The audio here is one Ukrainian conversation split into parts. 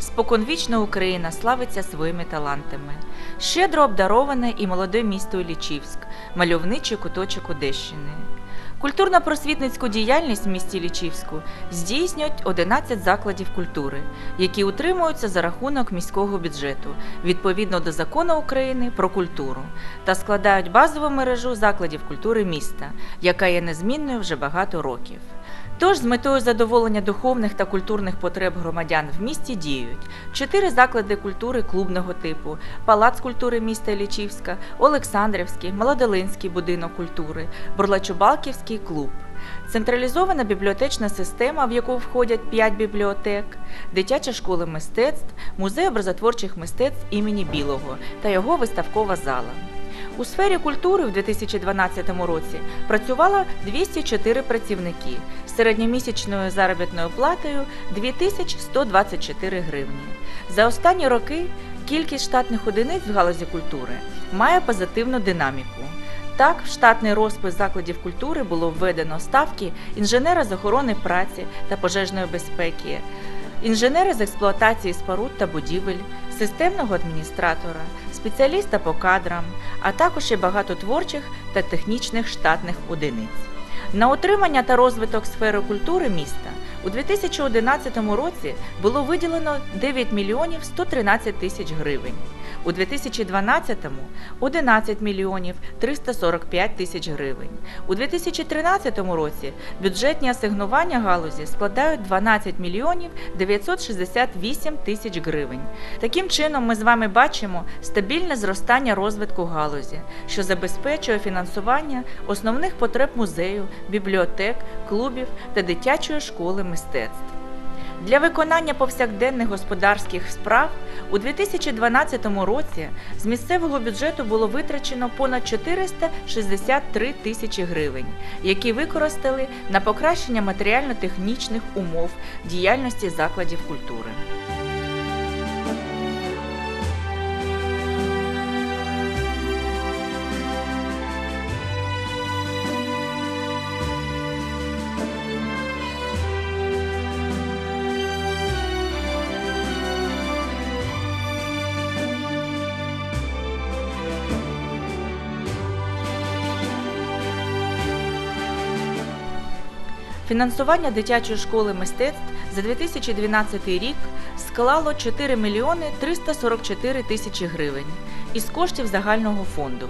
Споконвічна Україна славиться своїми талантами. Щедро обдароване і молоде місто Іллічівськ, мальовничий куточок Одещини. Культурно-просвітницьку діяльність в місті Лічівську здійснюють 11 закладів культури, які утримуються за рахунок міського бюджету відповідно до закону України про культуру та складають базову мережу закладів культури міста, яка є незмінною вже багато років. Тож з метою задоволення духовних та культурних потреб громадян в місті діють чотири заклади культури клубного типу: Палац культури міста Лічівська, Олександрівський, Молодолинський будинок культури, Бурлачубалківський клуб. Централізована бібліотечна система, в яку входять 5 бібліотек, дитяча школа мистецтв, музей образотворчих мистецтв імені Білого та його виставкова зала. У сфері культури в 2012 році працювало 204 працівники з середньомісячною заробітною платою 2124 гривні. За останні роки кількість штатних одиниць в галузі культури має позитивну динаміку. Так, в штатний розпис закладів культури було введено ставки інженера з охорони праці та пожежної безпеки, інженери з експлуатації споруд та будівель, системного адміністратора, спеціаліста по кадрам, а також і багато творчих та технічних штатних одиниць. На утримання та розвиток сфери культури міста у 2011 році було виділено 9 мільйонів 113 тисяч гривень. У 2012-му 11 мільйонів 345 тисяч гривень. У 2013 році бюджетні асигнування галузі складають 12 мільйонів 968 тисяч гривень. Таким чином, ми з вами бачимо стабільне зростання розвитку галузі, що забезпечує фінансування основних потреб музею, бібліотек, клубів та дитячої школи мистецтв. Для виконання повсякденних господарських справ у 2012 році з місцевого бюджету було витрачено понад 463 тисячі гривень, які використали на покращення матеріально-технічних умов діяльності закладів культури. Фінансування дитячої школи мистецтв за 2012 рік склало 4 мільйони 344 тисячі гривень із коштів загального фонду.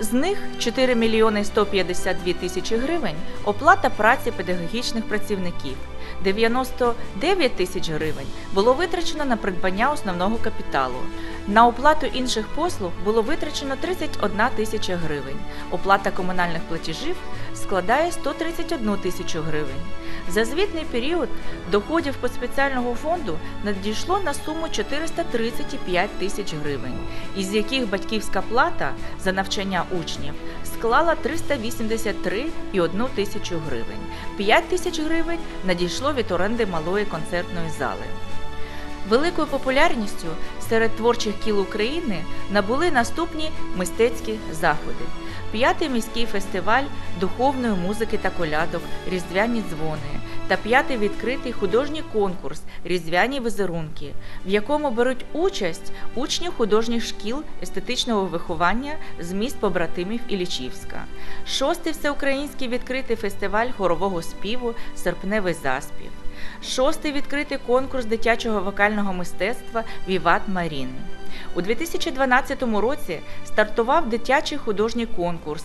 З них 4 мільйони 152 тисячі гривень оплата праці педагогічних працівників. 99 тисяч гривень було витрачено на придбання основного капіталу. На оплату інших послуг було витрачено 31 тисяча гривень. Оплата комунальних платежів складає 131 тисячу гривень. За звітний період доходів по спеціального фонду надійшло на суму 435 тисяч гривень, із яких батьківська плата за навчання учнів склала 383,1 тисячу гривень. 5 тисяч гривень надійшло від оренди малої концертної зали. Великою популярністю серед творчих кіл України набули наступні мистецькі заходи: п'ятий міський фестиваль духовної музики та колядок Різдвяні дзвони та п'ятий відкритий художній конкурс Різдвяні візерунки, в якому беруть участь учні художніх шкіл естетичного виховання з міст побратимів Іллічівська, шостий всеукраїнський відкритий фестиваль хорового співу Серпневий заспів шостий відкритий конкурс дитячого вокального мистецтва Віват Марін. У 2012 році стартував дитячий художній конкурс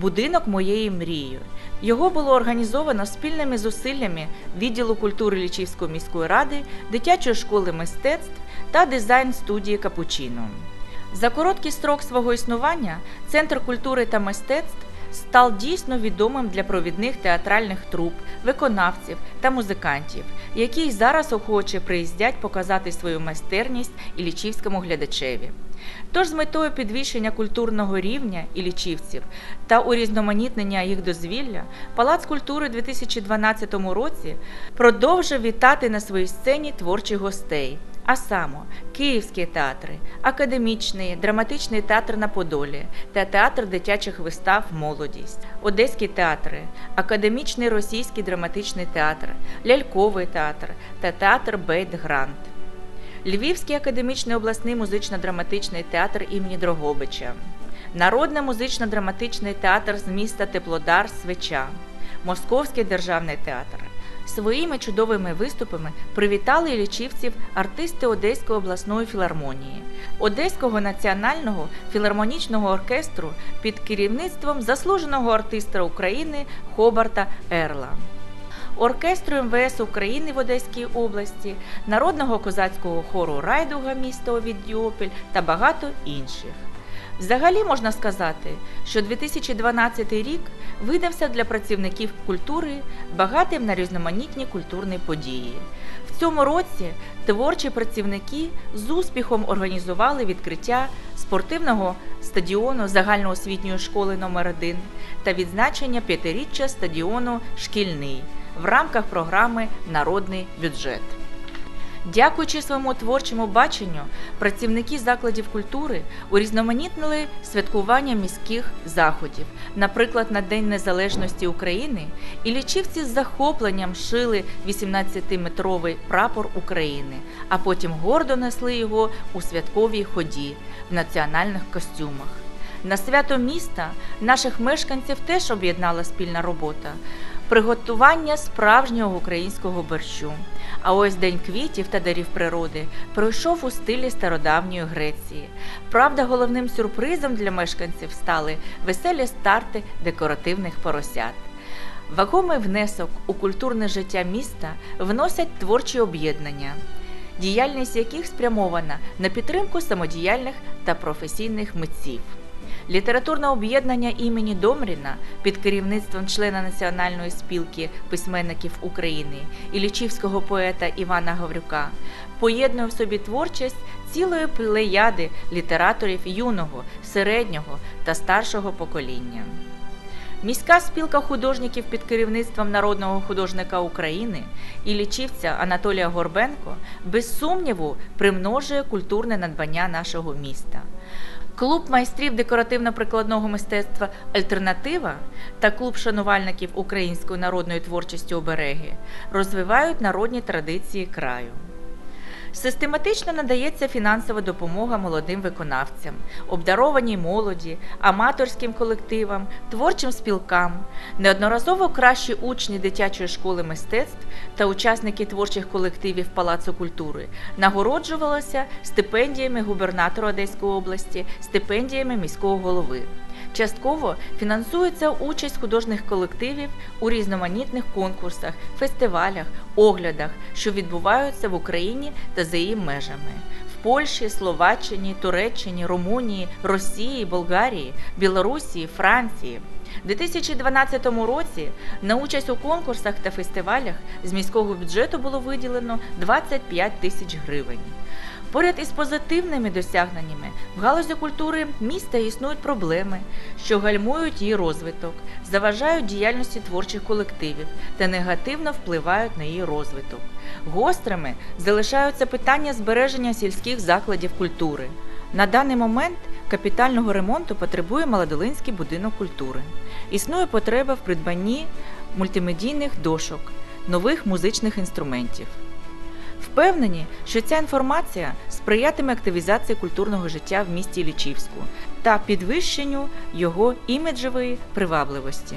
Будинок моєї мрії. Його було організовано спільними зусиллями відділу культури Лічівської міської ради, дитячої школи мистецтв та дизайн студії Капучино. За короткий строк свого існування Центр культури та мистецтв став дійсно відомим для провідних театральних труп, виконавців та музикантів, які й зараз охоче приїздять показати свою майстерність і лічівському глядачеві. Тож з метою підвищення культурного рівня і лічівців та урізноманітнення їх дозвілля, Палац культури у 2012 році продовжив вітати на своїй сцені творчих гостей а саме Київські театри, академічний, драматичний театр на Подолі та театр дитячих вистав Молодість, Одеські театри, академічний російський драматичний театр, ляльковий театр та театр Бейт Грант. Львівський академічний обласний музично-драматичний театр імені Дрогобича, Народний музично-драматичний театр з міста Теплодар Свеча, Московський державний театр. Своїми чудовими виступами привітали іллічівців артисти Одеської обласної філармонії, Одеського національного філармонічного оркестру під керівництвом заслуженого артиста України Хобарта Ерла. Оркестру МВС України в Одеській області, Народного козацького хору Райдуга міста Овідіопіль та багато інших. Взагалі можна сказати, що 2012 рік видався для працівників культури багатим на різноманітні культурні події. В цьому році творчі працівники з успіхом організували відкриття спортивного стадіону загальноосвітньої школи номер 1 та відзначення п'ятиріччя стадіону Шкільний в рамках програми Народний бюджет. Дякуючи своєму творчому баченню, працівники закладів культури урізноманітнили святкування міських заходів. Наприклад, на День Незалежності України і лічівці з захопленням шили 18-метровий прапор України, а потім гордо несли його у святковій ході в національних костюмах. На свято міста наших мешканців теж об'єднала спільна робота приготування справжнього українського борщу. А ось День квітів та дарів природи пройшов у стилі стародавньої Греції. Правда, головним сюрпризом для мешканців стали веселі старти декоративних поросят. Вагомий внесок у культурне життя міста вносять творчі об'єднання, діяльність яких спрямована на підтримку самодіяльних та професійних митців. Літературне об'єднання імені Домріна під керівництвом члена Національної спілки письменників України і лічівського поета Івана Гаврюка поєднує в собі творчість цілої плеяди літераторів юного, середнього та старшого покоління. Міська спілка художників під керівництвом народного художника України і лічівця Анатолія Горбенко без сумніву примножує культурне надбання нашого міста. Клуб майстрів декоративно-прикладного мистецтва Альтернатива та клуб шанувальників української народної творчості обереги розвивають народні традиції краю. Систематично надається фінансова допомога молодим виконавцям, обдарованій молоді, аматорським колективам, творчим спілкам, неодноразово кращі учні дитячої школи мистецтв та учасники творчих колективів Палацу культури нагороджувалися стипендіями губернатора Одеської області, стипендіями міського голови. Частково фінансується участь художніх колективів у різноманітних конкурсах, фестивалях, оглядах, що відбуваються в Україні та за її межами. Польщі, Словаччині, Туреччині, Румунії, Росії, Болгарії, Білорусі, Франції. У 2012 році на участь у конкурсах та фестивалях з міського бюджету було виділено 25 тисяч гривень. Поряд із позитивними досягненнями в галузі культури міста існують проблеми, що гальмують її розвиток, заважають діяльності творчих колективів та негативно впливають на її розвиток. Гострими залишаються питання збереження сільських закладів культури. На даний момент капітального ремонту потребує Молодолинський будинок культури. Існує потреба в придбанні мультимедійних дошок, нових музичних інструментів. Впевнені, що ця інформація сприятиме активізації культурного життя в місті Лічівську та підвищенню його іміджевої привабливості.